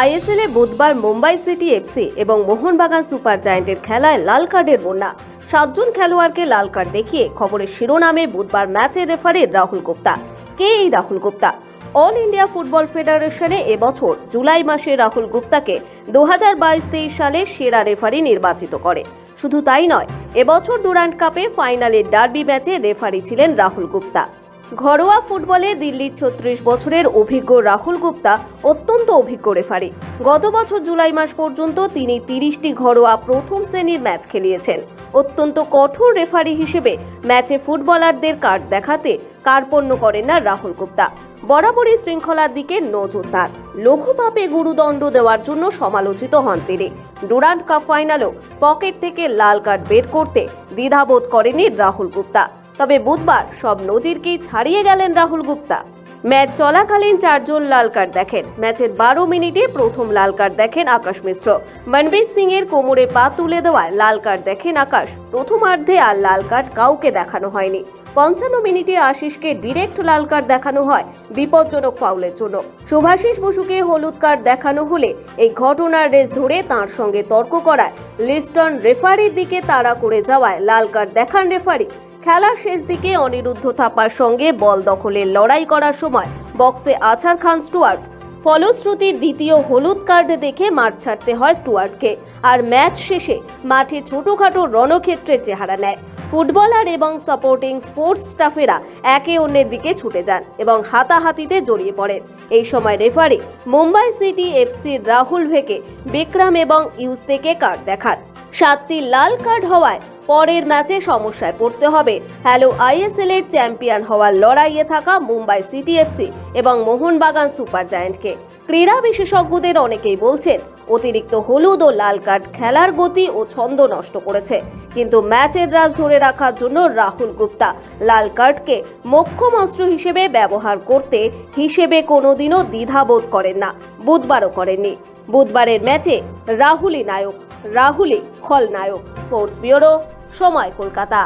ISL বুধবার Mumbai city FC এবং Mohun Bagan super জায়ান্টের খেলায় লাল কার্ডের বন্যা। সাতজন খেলোয়াড়কে লাল কার্ড দেখিয়ে খবরের শিরোনামে বুধবার ম্যাচের রেফারি রাহুল গুপ্তা। কে এই Rahul Gupta? All India football ফেডারেশনে এবছর জুলাই মাসে রাহুল গুপ্তাকে দু হাজার বাইশ তেইশ সালে সেরা রেফারি নির্বাচিত করে। শুধু তাই নয় এবছর ডুরান্ট কাপে ফাইনালের ডার্বি ম্যাচে রেফারি ছিলেন রাহুল গুপ্তা। ঘরোয়া ফুটবলে দিল্লির ছত্রিশ বছরের অভিজ্ঞ রাহুল গুপ্তা অত্যন্ত অভিজ্ঞ রেফারি। গত বছর জুলাই মাস পর্যন্ত তিনি তিরিশটি ঘরোয়া প্রথম শ্রেণির ম্যাচ খেলিয়েছেন। অত্যন্ত কঠোর রেফারি হিসেবে ম্যাচে ফুটবলারদের কার্ড দেখাতে কার্পণ্য করেন না রাহুল গুপ্তা। বরাবরই শৃঙ্খলার দিকে নজর তার লঘু পাপে গুরুদণ্ড দেওয়ার জন্য সমালোচিত হন তিনি। ডুরান্ট কাপ ফাইনালেও পকেট থেকে লাল কার্ড বের করতে দ্বিধাবোধ করেনি রাহুল গুপ্তা। তবে বুধবার সব নজিরকেই ছাড়িয়ে গেলেন রাহুল গুপ্তা। ম্যাচ চলাকালীন চারজন লাল কার্ড দেখেন। ম্যাচের বারো মিনিটে প্রথম লাল কার্ড দেখেন আকাশ মিশ্র। মনবীর সিং এর কোমরে পা তুলে দেওয়ায় লাল কার্ড দেখেন আকাশ। প্রথমার্ধে আর লাল কার্ড কাউকে দেখানো হয়নি। পঞ্চান্ন মিনিটে আশিসকে ডিরেক্ট লাল কার্ড দেখানো হয়, বিপজ্জনক ফাউলের জন্য। শুভাশিস বসুকে হলুদ কার্ড দেখানো হলে এই ঘটনার রেস ধরে তার সঙ্গে তর্ক করায় লিস্টন রেফারির দিকে তাড়া করে যাওয়ায় লাল কার্ড দেখান রেফারি। খেলার শেষ দিকে অনিরুদ্ধ থাপার সঙ্গে বল দখলের লড়াই করার সময় বক্সে আছার খান স্টুয়ার্ট। ফলশ্রুতির দ্বিতীয় হলুদ কার্ড দেখে মাঠ ছাড়তে হয় স্টুয়ার্টকে আর ম্যাচ শেষে মাঠে ছোটখাটো রণক্ষেত্রের চেহারা নেয়। ফুটবলার এবং সাপোর্টিং স্পোর্টস স্টাফেরা একে অন্যের দিকে ছুটে যান এবং হাতাহাতিতে জড়িয়ে পড়েন। এই সময় রেফারি মুম্বাই সিটি এফসির রাহুল ভেকে বিক্রম এবং ইউজতেকে কার্ড দেখান। সাতটি লাল কার্ড হওয়ায় পরের ম্যাচে সমস্যায় পড়তে হবে। হ্যালো, আইএসএল এর চ্যাম্পিয়ন হওয়ার লড়াইয়ে থাকা মুম্বাই সিটি এফসি এবং মোহনবাগান সুপার জায়ান্টকে। ক্রীড়া বিশেষজ্ঞদের অনেকেই বলছেন, অতিরিক্ত হলুদ ও লাল কার্ড খেলার গতি ও ছন্দ নষ্ট করেছে। কিন্তু ম্যাচের রাজ ধরে রাখার জন্য রাহুল গুপ্তা লাল কার্ডকে মোক্ষম হিসেবে ব্যবহার করতে হিসেবে কোনোদিনও দ্বিধাবোধ করেন না। বুধবারও করেননি। বুধবারের ম্যাচে রাহুলই নায়ক, রাহুলই খলনায়ক। স্পোর্টস ব্যুরো সময় কলকাতা।